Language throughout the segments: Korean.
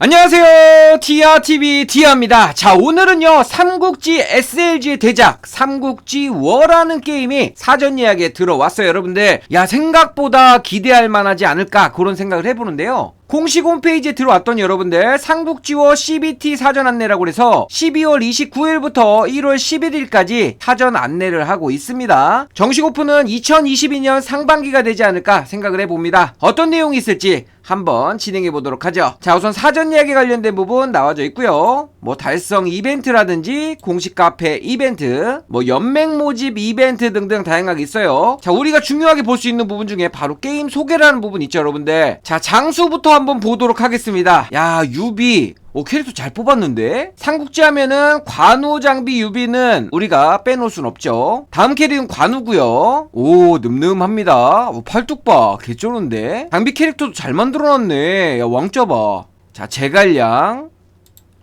안녕하세요. 디아TV 디아입니다. 자, 오늘은요, 삼국지 SLG의 대작, 삼국지 워라는 게임이 사전 예약에 들어왔어요, 여러분들. 야, 생각보다 기대할 만하지 않을까, 그런 생각을 해보는데요. 공식 홈페이지에 들어왔던 여러분들 삼국지워 CBT 사전 안내라고 해서 12월 29일부터 1월 11일까지 사전 안내를 하고 있습니다. 정식 오픈은 2022년 상반기가 되지 않을까 생각을 해봅니다. 어떤 내용이 있을지 한번 진행해 보도록 하죠. 자, 우선 사전 예약에 관련된 부분 나와져 있고요. 뭐 달성 이벤트라든지 공식 카페 이벤트, 뭐 연맹 모집 이벤트 등등 다양하게 있어요. 자, 우리가 중요하게 볼 수 있는 부분 중에 바로 게임 소개라는 부분 있죠, 여러분들. 자, 장수부터 한번 보도록 하겠습니다. 야, 유비. 오, 캐릭터 잘 뽑았는데? 삼국지 하면은 관우 장비 유비는 우리가 빼놓을 순 없죠. 다음 캐릭은 관우고요 오, 늠름합니다. 오, 팔뚝봐. 개쩌는데? 장비 캐릭터도 잘 만들어놨네. 야, 왕자 봐. 자, 제갈량.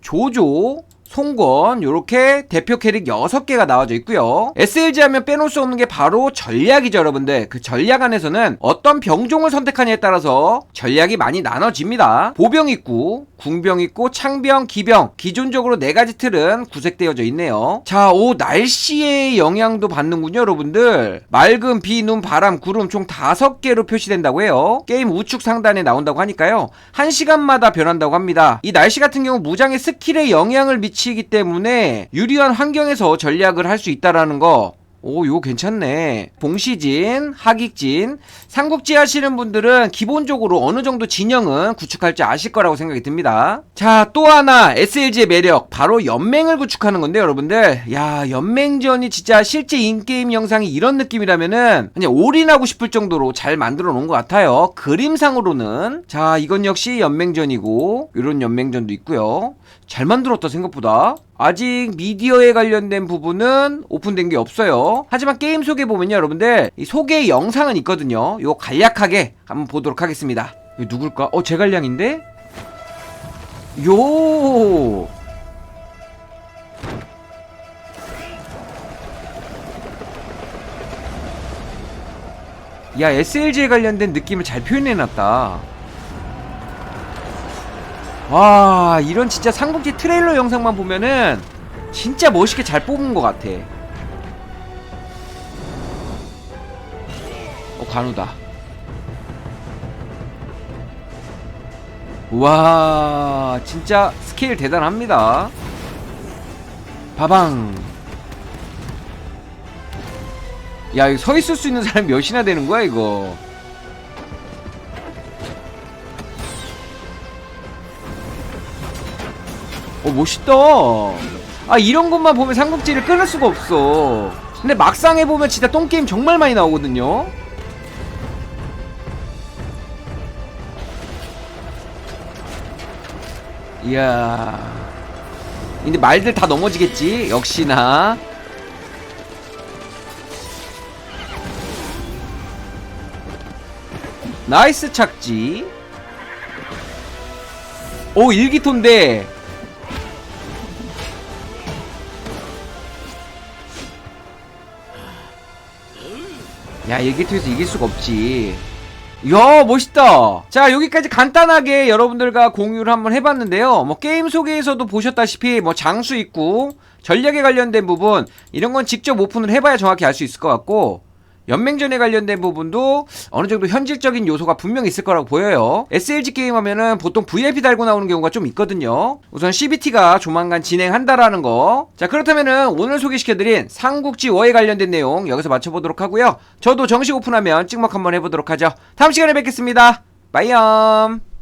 조조. 송권 요렇게 대표 캐릭 6개가 나와져 있고요 SLG 하면 빼놓을 수 없는 게 바로 전략이죠 여러분들 그 전략 안에서는 어떤 병종을 선택하냐에 따라서 전략이 많이 나눠집니다 보병 있고 궁병 있고 창병 기병. 기존적으로 네 가지 틀은 구색되어져 있네요. 자 오 날씨의 영향도 받는군요 여러분들. 맑은 비, 눈, 바람, 구름 총 5개로 표시된다고 해요. 게임 우측 상단에 나온다고 하니까요. 1시간마다 변한다고 합니다. 이 날씨 같은 경우 무장의 스킬에 영향을 미치 미치기 때문에 유리한 환경에서 전략을 할 수 있다라는 거 오, 이거 괜찮네. 봉시진, 하익진, 삼국지 하시는 분들은 기본적으로 어느 정도 진영은 구축할 줄 아실 거라고 생각이 듭니다. 자, 또 하나 SLG의 매력, 바로 연맹을 구축하는 건데 여러분들, 야, 연맹전이 진짜 실제 인게임 영상이 이런 느낌이라면은 그냥 올인하고 싶을 정도로 잘 만들어 놓은 것 같아요. 그림상으로는. 자, 이건 역시 연맹전이고, 이런 연맹전도 있고요. 잘 만들었다 생각보다. 아직 미디어에 관련된 부분은 오픈된 게 없어요. 하지만 게임 소개 보면요, 여러분들 이 소개 영상은 있거든요. 이거 간략하게 한번 보도록 하겠습니다. 이거 누굴까? 어, 제갈량인데? 요. 야, SLG에 관련된 느낌을 잘 표현해 놨다. 와 이런 진짜 삼국지 트레일러 영상만 보면은 진짜 멋있게 잘 뽑은 것 같아. 어 간우다. 와 진짜 스케일 대단합니다. 바방. 야 이거 서 있을 수 있는 사람 몇이나 되는 거야 이거 어 멋있다. 아 이런 것만 보면 삼국지를 끊을 수가 없어. 근데 막상 해보면 진짜 똥게임 정말 많이 나오거든요. 이야. 근데 말들 다 넘어지겠지? 역시나. 나이스 착지. 오 일기토인데 야 일기토에서 이길 수가 없지. 이야 멋있다. 자 여기까지 간단하게 여러분들과 공유를 한번 해봤는데요. 뭐 게임 소개에서도 보셨다시피 뭐 장수 있고 전략에 관련된 부분 이런 건 직접 오픈을 해봐야 정확히 알 수 있을 것 같고 연맹전에 관련된 부분도 어느 정도 현실적인 요소가 분명히 있을 거라고 보여요. SLG 게임 하면은 보통 VIP 달고 나오는 경우가 좀 있거든요. 우선 CBT가 조만간 진행한다라는 거. 자, 그렇다면은 오늘 소개시켜드린 삼국지 워에 관련된 내용 여기서 맞춰보도록 하고요. 저도 정식 오픈하면 찍먹 한번 해보도록 하죠. 다음 시간에 뵙겠습니다. 빠이염.